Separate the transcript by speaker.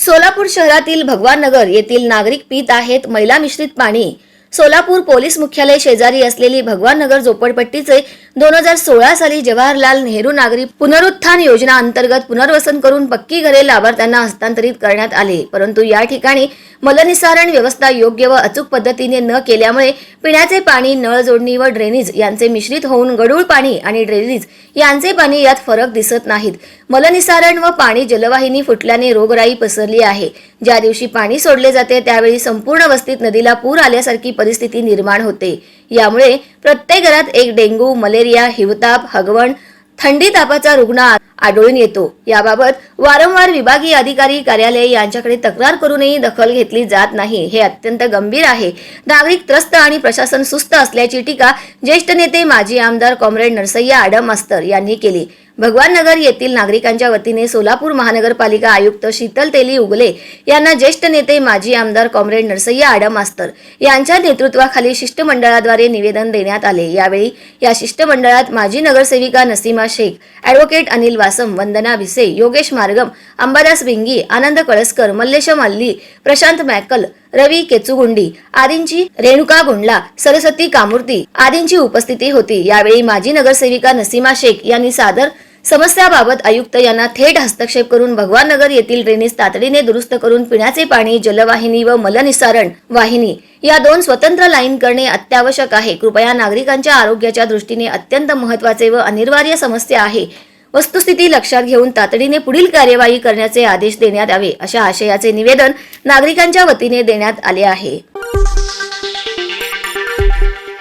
Speaker 1: सोलापूर शहरातील भगवान नगर येथील नागरिक पित आहेत. मैला मिश्रित पाणी सोलापूर पोलीस मुख्यालय शेजारी असलेली भगवान नगर झोपडपट्टीचे दोन हजार सोळा साली जवाहरलाल नेहरू नागरी पुनरुत्थान योजना अंतर्गत पुनर्वसन करून पक्की घरे लाभार्थ्यांना हस्तांतरित करण्यात आले. परंतु या ठिकाणी मलनिसारण व्यवस्था योग्य व अचूक पद्धतीने न केल्यामुळे पिण्याचे पाणी नळ जोडणी व ड्रेनेज यांचे मिश्रित होऊन गडूळ पाणी आणि ड्रेनेज यांचे पाणी यात फरक दिसत नाहीत. मलनिसारण व पाणी जलवाहिनी फुटल्याने रोगराई पसरली आहे. ज्या दिवशी पाणी सोडले जाते त्यावेळी संपूर्ण वस्तीत नदीला पूर आल्यासारखी परिस्थिती निर्माण होते. यामुळे प्रत्येक घरात एक डेंग्यू मलेरिया हिवताप हगवण थंडी तापाचा रुग्ण आढळून येतो. याबाबत वारंवार विभागीय अधिकारी कार्यालय यांच्याकडे तक्रार करूनही दखल घेतली जात नाही. हे अत्यंत गंभीर आहे. नागरिक त्रस्त आणि प्रशासन सुस्त असल्याची टीका ज्येष्ठ नेते माजी आमदार कॉम्रेड नरसय्या आडम मास्तर यांनी केली. भगवान नगर येथील नागरिकांच्या वतीने सोलापूर महानगरपालिका आयुक्त शीतल तेली उगले यांना ज्येष्ठ नेते माजी आमदार कॉम्रेड नरसय्या आडम मास्तर यांच्या नेतृत्वाखाली शिष्टमंडळाद्वारे निवेदन देण्यात आले. यावेळी या शिष्टमंडळात माजी नगरसेविका नसीमा शेख ॲडव्होकेट अनिल दासम वंदना भिसे योगेश मार्गम अंबादास बिंगी आनंद कळसकर मल्लेशम अल्ली प्रशांत मॅकल रवी केचुगुंडी आदींची रेणुका गुंडला सरस्वती कामूर्ती आदींची उपस्थिती होती. यावेळी माजी नगरसेविका नसीमा शेख यांनी सादर समस्याबाबत आयुक्त यांना थेट हस्तक्षेप करून भगवान नगर येथील ड्रेनेज तातडीने दुरुस्त करून पिण्याचे पाणी जलवाहिनी व मलनिसारण वाहिनी या दोन स्वतंत्र लाईन करणे अत्यावश्यक आहे. कृपया नागरिकांच्या आरोग्याच्या दृष्टीने अत्यंत महत्त्वाचे व अनिवार्य समस्या आहे. वस्तुस्थिती लक्षात घेऊन तातडीने पुढील कार्यवाही करण्याचे आदेश देण्यात यावे अशा आशयाचे निवेदन नागरिकांच्या वतीने देण्यात आले आहे.